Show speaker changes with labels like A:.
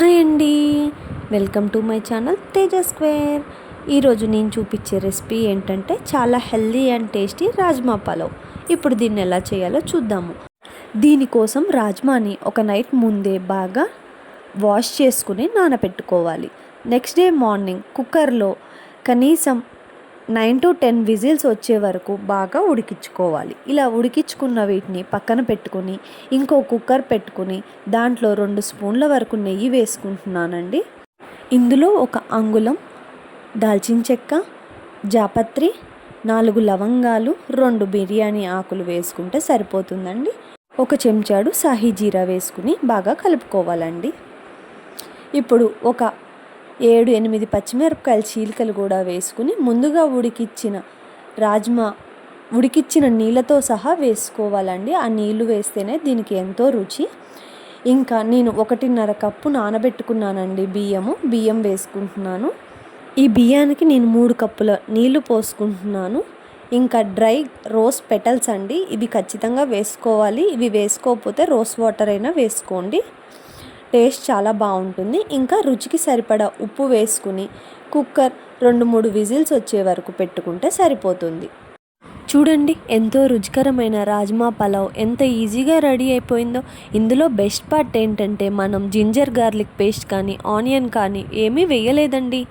A: Hi అండి. Welcome to my channel Teja square. ఈరోజు నేను చూపించే రెసిపీ ఏంటంటే చాలా healthy and tasty rajma pulao. ఇప్పుడు దీన్ని ఎలా చేయాలో చూద్దాము. దీనికోసం రాజ్మాని ఒక నైట్ ముందే బాగా వాష్ చేసుకుని నానబెట్టుకోవాలి నెక్స్ట్ డే మార్నింగ్ కుక్కర్లో కనీసం నైన్ టు టెన్ విజిల్స్ వచ్చే వరకు బాగా ఉడికించుకోవాలి. ఇలా ఉడికించుకున్న వీటిని పక్కన పెట్టుకొని ఇంకో కుక్కర్ పెట్టుకుని దాంట్లో రెండు స్పూన్ల వరకు నెయ్యి వేసుకుంటున్నానండి. ఇందులో ఒక అంగుళం దాల్చిన చెక్క జాపత్రి నాలుగు లవంగాలు రెండు బిర్యానీ ఆకులు వేసుకుంటే సరిపోతుందండి. ఒక చెంచాడు సాహీ జీరా వేసుకుని బాగా కలుపుకోవాలండి. ఇప్పుడు ఒక ఏడు ఎనిమిది పచ్చిమిరపకాయల చీలికలు కూడా వేసుకుని ముందుగా ఉడికిచ్చిన రాజ్మా ఉడికిచ్చిన నీళ్ళతో సహా వేసుకోవాలండి. ఆ నీళ్ళు వేస్తేనే దీనికి ఎంతో రుచి. ఇంకా నేను ఒకటిన్నర కప్పు నానబెట్టుకున్నానండి బియ్యము. బియ్యం వేసుకుంటున్నాను. ఈ బియ్యానికి నేను మూడు కప్పుల నీళ్ళు పోసుకుంటున్నాను. ఇంకా డ్రై రోస్ పెటల్స్ అండి. ఇవి ఖచ్చితంగా వేసుకోవాలి. ఇవి వేసుకోకపోతే రోస్ వాటర్ అయినా వేసుకోండి. టేస్ట్ చాలా బాగుంటుంది. ఇంకా రుచికి సరిపడా ఉప్పు వేసుకుని కుక్కర్ రెండు మూడు విజిల్స్ వచ్చే వరకు పెట్టుకుంటే సరిపోతుంది. చూడండి ఎంతో రుచికరమైన రాజ్మా పలావ్ ఎంత ఈజీగా రెడీ అయిపోయిందో. ఇందులో బెస్ట్ పార్ట్ ఏంటంటే మనం జింజర్ గార్లిక్ పేస్ట్ కానీ ఆనియన్ కానీ ఏమీ వేయలేదండి.